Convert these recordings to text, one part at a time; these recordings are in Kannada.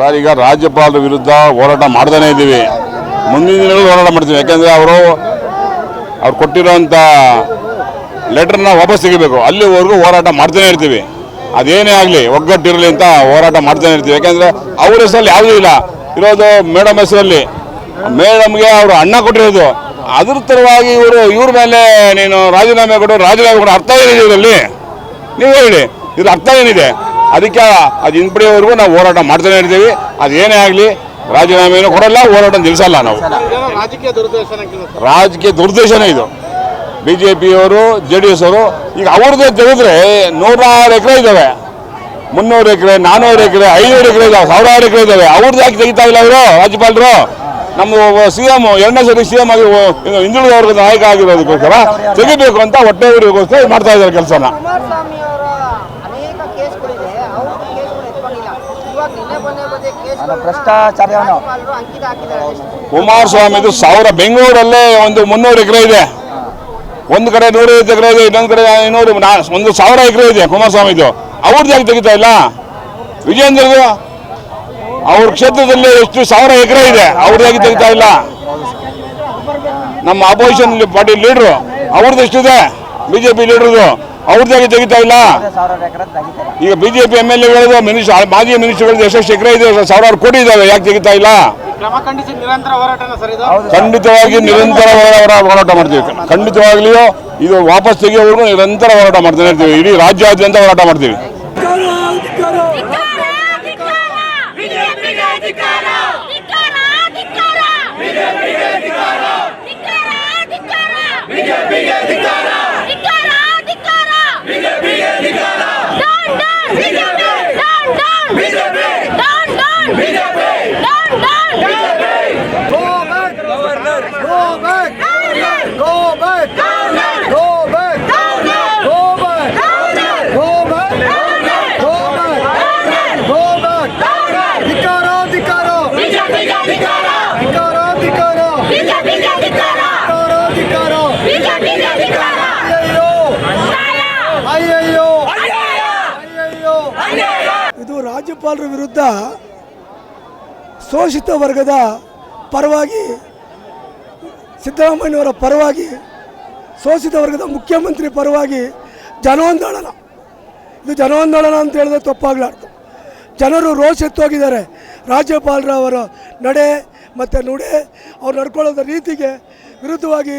ಸರ್, ಈಗ ರಾಜ್ಯಪಾಲರ ವಿರುದ್ಧ ಹೋರಾಟ ಮಾಡ್ತಾನೆ ಇದ್ದೀವಿ. ಮುಂದಿನ ದಿನಗಳು ಹೋರಾಟ ಮಾಡ್ತೀವಿ. ಯಾಕೆಂದರೆ ಅವರು ಅವ್ರು ಕೊಟ್ಟಿರೋಂಥ ಲೆಟ್ರನ್ನ ವಾಪಸ್ ತೆಗಿಬೇಕು. ಅಲ್ಲಿವರೆಗೂ ಹೋರಾಟ ಮಾಡ್ತಾನೆ ಇರ್ತೀವಿ. ಅದೇನೇ ಆಗಲಿ, ಒಗ್ಗಟ್ಟಿರಲಿ ಅಂತ ಹೋರಾಟ ಮಾಡ್ತಾನೆ ಇರ್ತೀವಿ. ಯಾಕೆಂದರೆ ಅವ್ರ ಹೆಸರಲ್ಲಿ ಯಾವುದೂ ಇಲ್ಲ. ಇರೋದು ಮೇಡಮ್ ಹೆಸರಲ್ಲಿ. ಮೇಡಮ್ಗೆ ಅವರು ಅಣ್ಣ ಕೊಟ್ಟಿರೋದು. ಅದ್ರ ತರವಾಗಿ ಇವರು, ಇವ್ರ ಮೇಲೆ ನೀನು ರಾಜೀನಾಮೆ ಕೊಡು ರಾಜೀನಾಮೆ ಕೊಡು. ಅರ್ಥ ಏನಿದೆ ಇದರಲ್ಲಿ? ನೀವು ಹೇಳಿ. ಇದ್ರ ಅರ್ಥ ಏನಿದೆ? ಅದಕ್ಕೆ ಅದು ಹಿಂಪಡೆಯವರೆಗೂ ನಾವು ಹೋರಾಟ ಮಾಡ್ತಾನೆ ಇರ್ತೀವಿ. ಅದೇನೇ ಆಗಲಿ, ರಾಜೀನಾಮೆನೂ ಕೊಡಲ್ಲ ಹೋರಾಟ ನಿಲ್ಲಿಸಲ್ಲ ನಾವು. ರಾಜಕೀಯ ದುರ್ದೇಶನೇ ಇದು. ಬಿ ಜೆ ಪಿಯವರು ಜೆ ಡಿ ಎಸ್ ಅವರು ಈಗ ಅವ್ರದ್ದು ತೆಗೆದ್ರೆ ನೂರಾರು ಎಕರೆ ಇದ್ದಾವೆ ಮುನ್ನೂರು ಎಕರೆ ನಾನ್ನೂರು ಎಕರೆ, ಐನೂರು ಎಕರೆ ಇದಾವೆ, ಸಾವಿರಾರು ಎಕರೆ ಇದ್ದಾವೆ ಅವ್ರದ್ದು ಯಾಕೆ ತೆಗಿತಾ ಇಲ್ಲ ಅವರು ರಾಜ್ಯಪಾಲರು? ನಮ್ಮ ಸಿ ಎಂ ಎರಡನೇ ಸರಿ ಸಿ ಎಂ ಆಗಿ ಹಿಂದುಳಿದ ವರ್ಗದ ನಾಯಕ ಆಗಿರೋದಕ್ಕೋಸ್ಕರ ತೆಗಿಬೇಕು ಅಂತ ಹೊಟ್ಟೆವರಿಗೋಸ್ಕರ ಮಾಡ್ತಾ ಇದ್ದಾರೆ ಕೆಲಸನ. ಅದೆಷ್ಟು? ಕುಮಾರಸ್ವಾಮಿದು ಸಾವಿರ ಬೆಂಗಳೂರಲ್ಲೇ ಒಂದು ಮುನ್ನೂರು ಎಕರೆ ಇದೆ. ಒಂದು ಕಡೆ ನೂರೈವತ್ತು ಎಕರೆ ಇದೆ, ಇನ್ನೊಂದು ಕಡೆ ನಾ- ಒಂದು ಸಾವಿರ ಎಕರೆ ಇದೆ ಕುಮಾರಸ್ವಾಮಿದು. ಅವ್ರದ್ದು ಯಾಕೆ ತೆಗಿತಾ ಇಲ್ಲ? ವಿಜೇಂದ್ರದು ಅವ್ರ ಕ್ಷೇತ್ರದಲ್ಲಿ ಎಷ್ಟು ಸಾವಿರ ಎಕರೆ ಇದೆ, ಅವ್ರದ್ದು ಯಾಕೆ ತೆಗಿತಾ ಇಲ್ಲ? ನಮ್ಮ ಅಪೋಸಿಷನ್ ಪಾರ್ಟಿ ಲೀಡ್ರು ಅವ್ರದ್ದು ಎಷ್ಟಿದೆ? ಬಿಜೆಪಿ ಲೀಡ್ರದು ಅವ್ರದ್ದು ಯಾಕೆ ತೆಗಿತಾ ಇಲ್ಲ? ಈಗ ಬಿ ಜೆ ಈಗ ಬಿಜೆಪಿ ಎಂ ಎಲ್ ಎಗಳದು ಮಿನಿಸ್ಟರ್ ಮಾಜಿ ಮಿನಿಸ್ಟರ್ಗಳದ್ದು ಎಷ್ಟೆಷ್ಟು ಎಕರೆ ಇದೆ ಸಾವಿರಾರು ಕೋಟಿ ಇದಾವೆ ಯಾಕೆ ತೆಗಿತಾ ಇಲ್ಲ? ಕ್ರಮ ನಿರಂತರ ಹೋರಾಟನ ಸರ್ ಇದು. ಖಂಡಿತವಾಗಿ ನಿರಂತರ ಹೋರಾಟ ಹೋರಾಟ ಮಾಡ್ತೀವಿ. ಖಂಡಿತವಾಗ್ಲಿಯೂ ಇದು ವಾಪಸ್ ತೆಗೆಯೋವರೆಗೂ ನಿರಂತರ ಹೋರಾಟ ಮಾಡ್ತಾನೆ ಇರ್ತೀವಿ. ಇಡೀ ರಾಜ್ಯಾದ್ಯಂತ ಹೋರಾಟ ಮಾಡ್ತೀವಿ. ಇದು ರಾಜ್ಯಪಾಲರ ವಿರುದ್ಧ ಶೋಷಿತ ವರ್ಗದ ಪರವಾಗಿ ಸಿದ್ದರಾಮಯ್ಯವರ ಪರವಾಗಿ, ಶೋಷಿತ ವರ್ಗದ ಮುಖ್ಯಮಂತ್ರಿ ಪರವಾಗಿ ಜನಾಂದೋಳನ ಇದು ಜನಾಂದೋಳನ ಅಂತ ಹೇಳಿದ್ರೆ ತಪ್ಪಾಗಲಾರ್ದು. ಜನರು ರೋಷ ಎತ್ತೋಗಿದ್ದಾರೆ ರಾಜ್ಯಪಾಲರ ಅವರ ನಡೆ ಮತ್ತು ನುಡೆ, ಅವ್ರು ನಡ್ಕೊಳ್ಳೋದ ರೀತಿಗೆ ವಿರುದ್ಧವಾಗಿ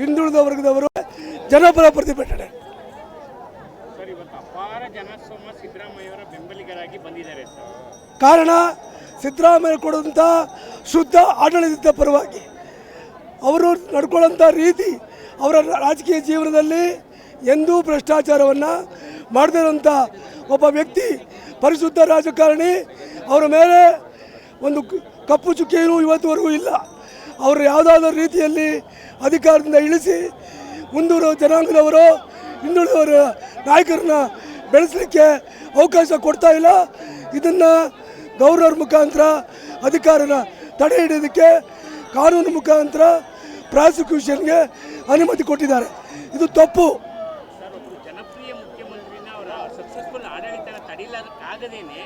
ಹಿಂದುಳಿದ ವರ್ಗದವರು ಜನಪರ ಪ್ರತಿಭಟನೆ. ಕಾರಣ ಸಿದ್ದರಾಮಯ್ಯ ಕೊಡುವಂಥ ಶುದ್ಧ ಆಡಳಿತದ ಪರವಾಗಿ. ಅವರು ನಡ್ಕೊಳ್ಳೋಂಥ ರೀತಿ ಅವರ ರಾಜಕೀಯ ಜೀವನದಲ್ಲಿ ಎಂದೂ ಭ್ರಷ್ಟಾಚಾರವನ್ನು ಮಾಡದಿರುವಂಥ ಒಬ್ಬ ವ್ಯಕ್ತಿ ಪರಿಶುದ್ಧ ರಾಜಕಾರಣಿ, ಅವರ ಮೇಲೆ ಒಂದು ಕಪ್ಪು ಚುಕ್ಕಿಯೂ ಇವತ್ತುವರೆಗೂ ಇಲ್ಲ. ಅವರು ಯಾವುದಾದ್ರೂ ರೀತಿಯಲ್ಲಿ ಅಧಿಕಾರದಿಂದ ಇಳಿಸಿ ಮುಂದೂರು ಜನಾಂಗದವರು, ಹಿಂದುಳಿದವರ ನಾಯಕರನ್ನ ಬೆಳೆಸಲಿಕ್ಕೆ ಅವಕಾಶ ಕೊಡ್ತಾ ಇಲ್ಲ. ಇದನ್ನು ಗೌರ್ನರ್ ಮುಖಾಂತರ ಅಧಿಕಾರನ ತಡೆ ಹಿಡಿಯೋದಕ್ಕೆ ಕಾನೂನು ಮುಖಾಂತರ ಪ್ರಾಸಿಕ್ಯೂಷನ್ಗೆ ಅನುಮತಿ ಕೊಟ್ಟಿದ್ದಾರೆ. ಇದು ತಪ್ಪು. ಅವರ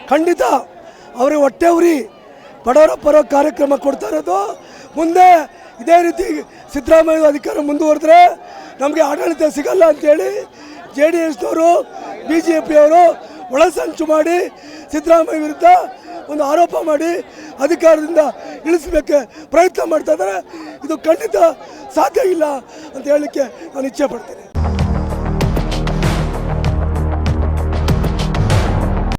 ಖಂಡಿತ. ಅವರಿಗೆ ಹೊಟ್ಟೆ ಉರಿ. ಬಡವರ ಪರ ಕಾರ್ಯಕ್ರಮ ಕೊಡ್ತಾ ಇರೋದು. ಮುಂದೆ ಇದೇ ರೀತಿ ಸಿದ್ದರಾಮಯ್ಯ ಅಧಿಕಾರ ಮುಂದುವರೆದ್ರೆ ನಮಗೆ ಆಡಳಿತ ಸಿಗಲ್ಲ ಅಂತೇಳಿ ಜೆ ಡಿ ಎಸ್ನವರು, ಬಿ ಜೆ ಪಿಯವರು ಒಳಸಂಚು ಮಾಡಿ ಸಿದ್ದರಾಮಯ್ಯ ವಿರುದ್ಧ ಒಂದು ಆರೋಪ ಮಾಡಿ ಅಧಿಕಾರದಿಂದ ಇಳಿಸಲಿಕ್ಕೆ ಪ್ರಯತ್ನ ಮಾಡ್ತಾ ಇದ್ದಾರೆ. ಇದು ಖಂಡಿತ ಸಾಧ್ಯ ಇಲ್ಲ ಅಂತ ಹೇಳಲಿಕ್ಕೆ ನಾನು ಇಚ್ಛೆ ಪಡ್ತೇನೆ.